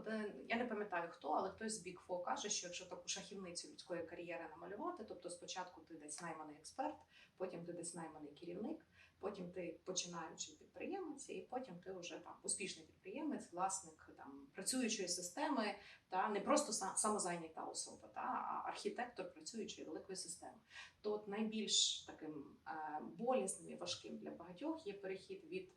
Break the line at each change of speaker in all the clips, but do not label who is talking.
один, я не пам'ятаю хто, але хтось з Four каже, що якщо таку шахівницю людської кар'єри намалювати, тобто спочатку ти десь найманий експерт, потім ти десь найманий керівник, потім ти починаючий підприємець, і потім ти вже там успішний підприємець, власник там працюючої системи, та не просто са- самозайнята особа, та а архітектор працюючої великої системи. То от найбільш таким е, болісним і важким для багатьох є перехід від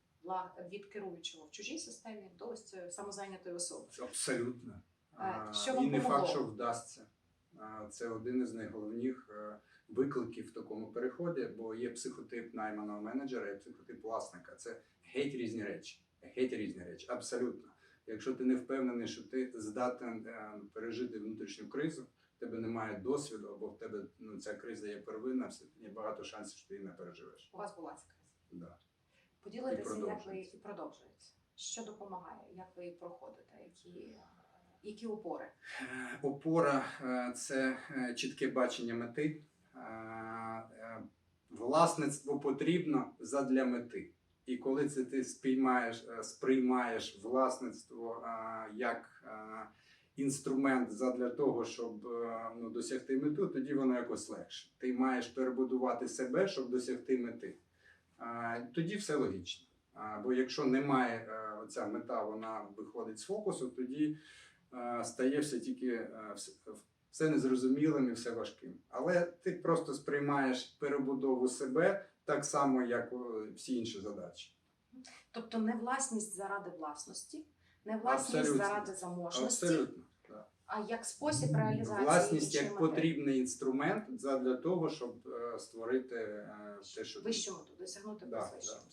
від керуючого в чужій системі до ось цієї самозайнятої особи.
Абсолютно.
Е, що вам
І не
помогло?
факт, що вдасться. Це один із найголовніших е, викликів в такому переході, бо є психотип найманого менеджера і психотип власника. Це геть різні речі. Геть різні речі, абсолютно. Якщо ти не впевнений, що ти здатен е, пережити внутрішню кризу, в тебе немає досвіду, або в тебе ну, ця криза є первинна, є багато шансів, що ти її не переживеш.
У вас була ця криза.
Да.
Поділитися, як ви і продовжується. Що допомагає, як ви проходите, які, е, які опори?
Е, Опора е, це чітке бачення мети. Власництво потрібно задля мети. І коли це ти сприймаєш, е, сприймаєш власництво як інструмент задля того, щоб ну, досягти мету, тоді воно якось легше. Ти маєш перебудувати себе, щоб досягти мети. Тоді все логічно. Бо якщо немає е, оця мета, вона виходить з фокусу, тоді е, стає все тільки е, все, все незрозумілим і все важким. Але ти просто сприймаєш перебудову себе так само, як всі інші задачі.
Тобто не власність заради власності, не власність
Абсолютно.
заради заможності,
Абсолютно.
А як спосіб реалізації
Власність як потрібний інструмент для того, щоб е, створити е, те, що
вищому досягнути
Да, да, абсолютно.